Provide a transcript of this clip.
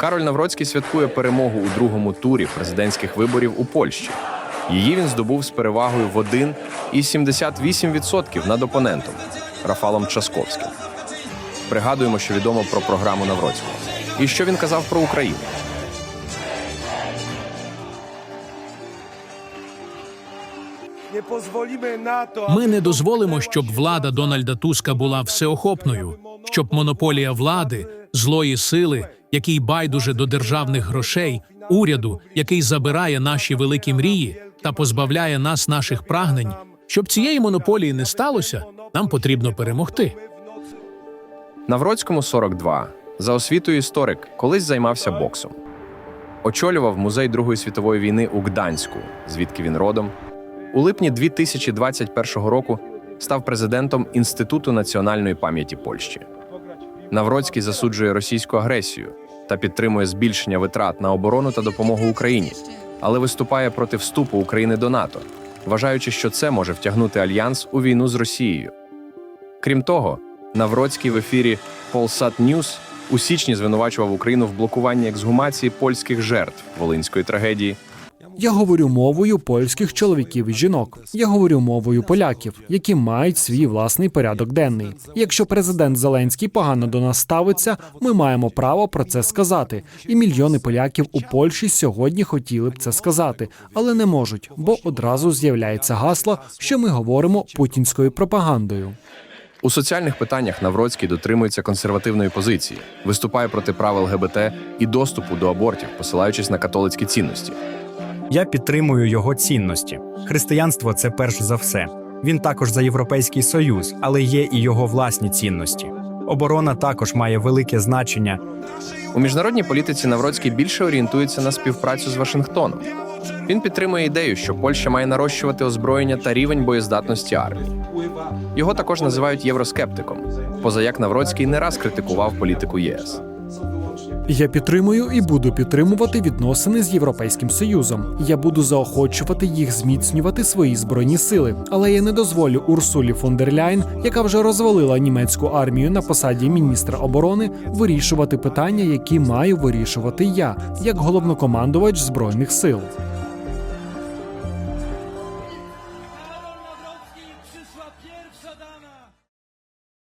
Кароль Навроцький святкує перемогу у другому турі президентських виборів у Польщі. Її він здобув з перевагою в 1,78% над опонентом Рафалом Часковським. Пригадуємо, що відомо про програму Навроцького. І що він казав про Україну. Ми не дозволимо, щоб влада Дональда Туска була всеохопною, щоб монополія влади, злої сили, який байдуже до державних грошей, уряду, який забирає наші великі мрії та позбавляє нас наших прагнень. Щоб цієї монополії не сталося, нам потрібно перемогти. Навроцькому 42. За освітою історик колись займався боксом. Очолював музей Другої світової війни у Гданську, звідки він родом. У липні 2021 року став президентом Інституту національної пам'яті Польщі. Навроцький засуджує російську агресію та підтримує збільшення витрат на оборону та допомогу Україні, але виступає проти вступу України до НАТО, вважаючи, що це може втягнути альянс у війну з Росією. Крім того, Навроцький в ефірі Polsat News у січні звинувачував Україну в блокуванні ексгумації польських жертв волинської трагедії. Я говорю мовою польських чоловіків і жінок. Я говорю мовою поляків, які мають свій власний порядок денний. Якщо президент Зеленський погано до нас ставиться, ми маємо право про це сказати. І мільйони поляків у Польщі сьогодні хотіли б це сказати, але не можуть, бо одразу з'являється гасло, що ми говоримо путінською пропагандою. У соціальних питаннях Навроцький дотримується консервативної позиції, виступає проти прав ЛГБТ і доступу до абортів, посилаючись на католицькі цінності. Я підтримую його цінності. Християнство це перш за все. Він також за Європейський Союз, але є і його власні цінності. Оборона також має велике значення. У міжнародній політиці Навроцький більше орієнтується на співпрацю з Вашингтоном. Він підтримує ідею, що Польща має нарощувати озброєння та рівень боєздатності армії. Його також називають євроскептиком, поза як Навроцький не раз критикував політику ЄС. Я підтримую і буду підтримувати відносини з Європейським Союзом. Я буду заохочувати їх зміцнювати свої збройні сили. Але я не дозволю Урсулі фон дер Ляйн, яка вже розвалила німецьку армію на посаді міністра оборони, вирішувати питання, які маю вирішувати я, як головнокомандувач збройних сил.